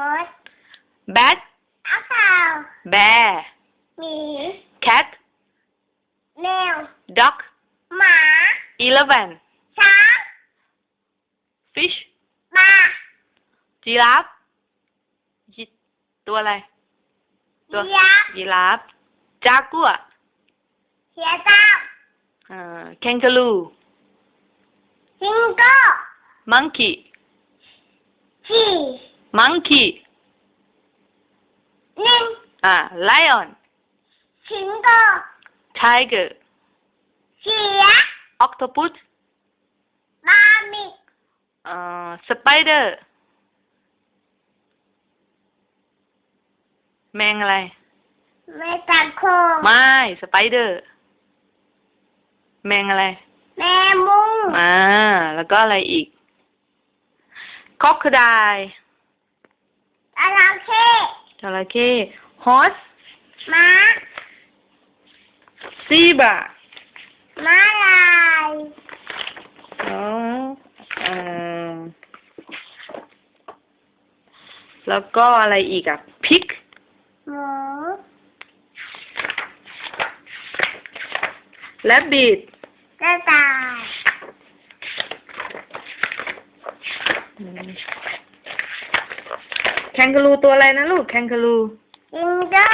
มด bat อาข่าว bear หมี cat แมว duck หมา elephant ช้าง fish ปลา giraffe ยิตัวอะไร ตัวเยียบ giraffe jaguar เสียเจ้าเอ่อ kangaroo ซิงโก้ monkey ขี่ monkey ลิงอ่า lion สิงโต tiger เสือ octopus บามิกเอ่อ spider แมงอะไร แม่ตาโคงไม่ spider แมงอะไร แม่มุงอ่า แล้วก็อะไรอีก crocodile อาราเข้ จระเข้ horse ม้า zebra ม้าลายอ๋อเอ่อแล้วก็อะไรอีกอะ pig หมู rabbit กระต่าย แคนการูตัวอะไรนะลูกแคนการูซิงเกอ